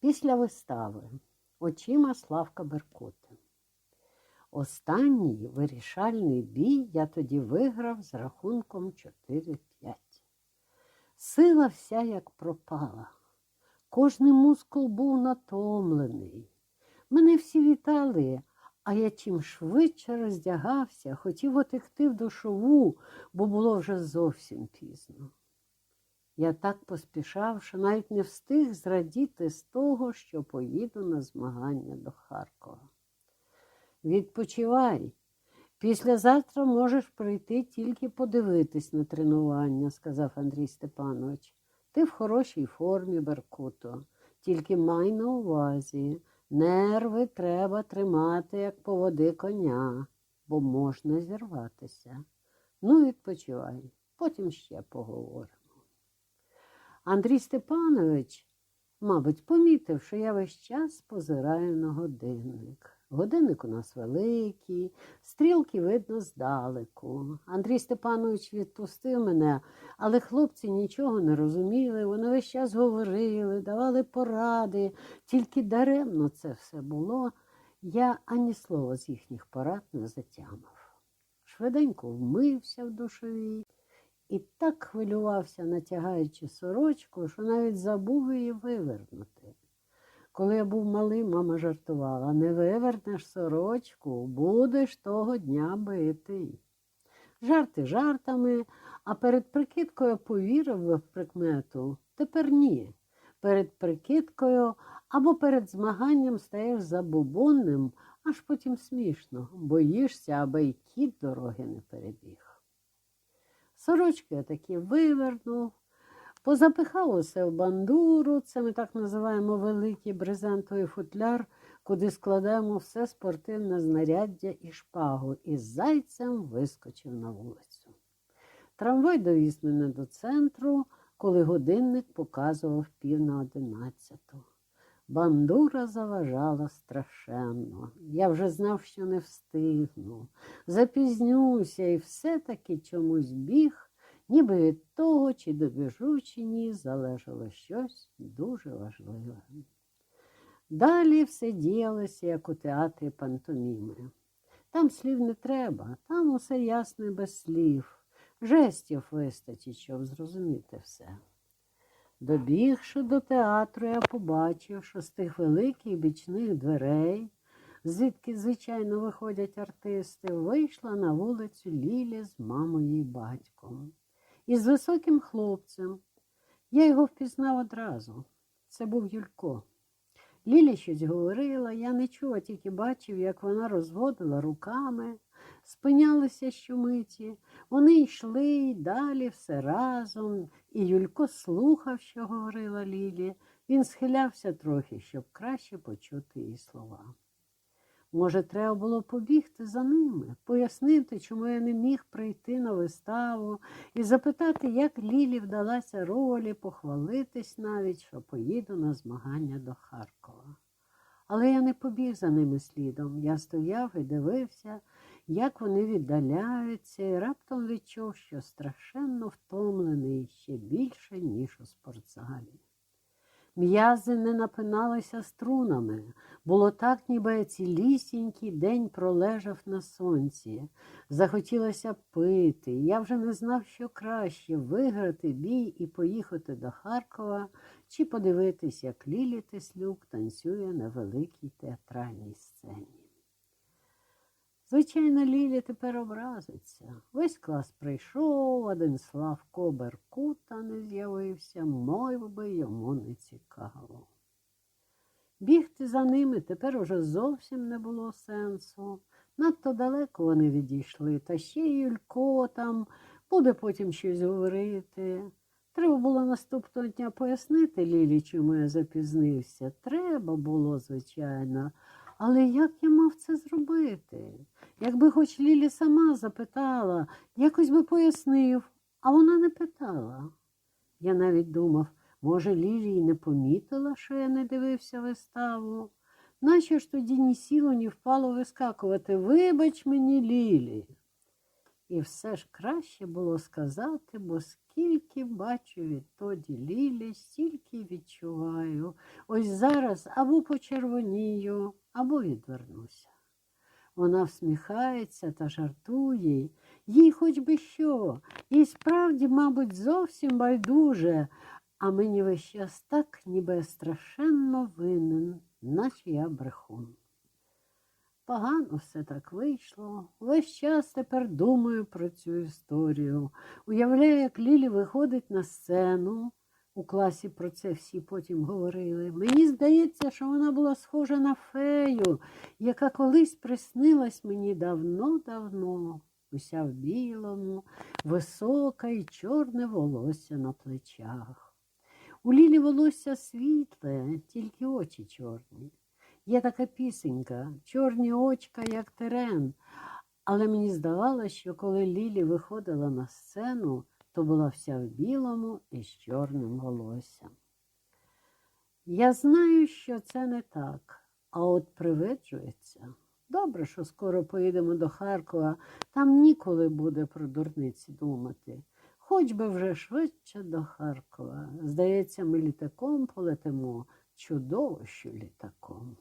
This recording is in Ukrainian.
Після вистави очима Славка Беркути. Останній вирішальний бій я тоді виграв з рахунком 4-5. Сила вся як пропала. Кожний мускул був натомлений. Мене всі вітали, а я чим швидше роздягався, хотів отекти в душову, бо було вже зовсім пізно. Я так поспішав, що навіть не встиг зрадіти з того, що поїду на змагання до Харкова. Відпочивай. Післязавтра можеш прийти тільки подивитись на тренування, сказав Андрій Степанович. Ти в хорошій формі, Беркуто, тільки май на увазі. Нерви треба тримати, як поводи коня, бо можна зірватися. Ну, відпочивай, потім ще поговоримо. Андрій Степанович, мабуть, помітив, що я весь час позираю на годинник. Годинник у нас великий, стрілки видно здалеку. Андрій Степанович відпустив мене, але хлопці нічого не розуміли. Вони весь час говорили, давали поради, тільки даремно це все було. Я ані слова з їхніх порад не затямив. Швиденько вмився в душовій і так хвилювався, натягаючи сорочку, що навіть забув її вивернути. Коли я був малий, мама жартувала не вивернеш сорочку, будеш того дня битий. Жарти жартами, а перед прикидкою повірив в прикмету. Тепер ні. Перед прикидкою або перед змаганням стаєш забубонним, аж потім смішно, боїшся, аби й кіт дороги не перебіг. Сорочки я таки вивернув, позапихав усе в бандуру, це ми так називаємо великий брезентовий футляр, куди складаємо все спортивне знаряддя і шпагу, і з зайцем вискочив на вулицю. Трамвай довіз мене до центру, коли годинник показував пів на одинадцяту. Бандура заважала страшенно. Я вже знав, що не встигну. Запізнюся і все-таки чомусь біг, ніби від того, чи добіжу, чи ні, залежало щось дуже важливе. Далі все діялося, як у театрі пантоміми. Там слів не треба, там усе ясно і без слів. Жестів вистачить, щоб зрозуміти все. Добігши до театру, я побачив, що з тих великих бічних дверей, звідки, звичайно, виходять артисти, вийшла на вулицю Ліля з мамою і батьком. І з високим хлопцем. Я його впізнав одразу. Це був Юлько. Ліля щось говорила, я не чула, тільки бачив, як вона розводила руками, спинялися щомиті. Вони йшли й далі все разом, і Юлько слухав, що говорила Лілі. Він схилявся трохи, щоб краще почути її слова. Може, треба було побігти за ними, пояснити, чому я не міг прийти на виставу і запитати, як Лілі вдалася ролі, похвалитись навіть, що поїду на змагання до Харкова. Але я не побіг за ними слідом. Я стояв і дивився, як вони віддаляються, і раптом відчув, що страшенно втомлений ще більше, ніж у спортзалі. М'язи не напиналися струнами. Було так, ніби цілісінький день пролежав на сонці. Захотілося пити. Я вже не знав, що краще виграти бій і поїхати до Харкова чи подивитись, як Лілі Теслюк танцює на великій театральній сцені. Звичайно, Лілі тепер образиться. Весь клас прийшов, один Славко Беркута не з'явився, мов би йому не цікаво. Бігти за ними тепер уже зовсім не було сенсу. Надто далеко вони відійшли, та ще й Юлько там буде потім щось говорити. Треба було наступного дня пояснити Лілі, чому я запізнився. Треба було, звичайно. Але як я мав це зробити? Якби хоч Лілі сама запитала, якось би пояснив, а вона не питала. Я навіть думав, може, Лілі й не помітила, що я не дивився виставу. Нащо ж тоді ні сіло, ні впало вискакувати? Вибач мені, Лілі. І все ж краще було сказати, бо Скільки бачу відтоді Лілі, стільки відчуваю. Ось зараз або почервонію, або відвернуся. Вона всміхається та жартує, їй хоч би що, їй справді, мабуть, зовсім байдуже, а мені весь час так, ніби я страшенно винен, наче я брехун. Погано все так вийшло. Весь час тепер думаю про цю історію. Уявляю, як Лілі виходить на сцену. У класі про це всі потім говорили. Мені здається, що вона була схожа на фею, яка колись приснилась мені давно-давно, уся в білому, висока і чорне волосся на плечах. У Лілі волосся світле, тільки очі чорні. Є така пісенька, чорні очка, як терен. Але мені здавалося, що коли Лілі виходила на сцену, то була вся в білому і з чорним волоссям. Я знаю, що це не так, а от привиджується. Добре, що скоро поїдемо до Харкова, там ніколи буде про дурниці думати. Хоч би вже швидше до Харкова. Здається, ми літаком полетимо, чудово, що літаком.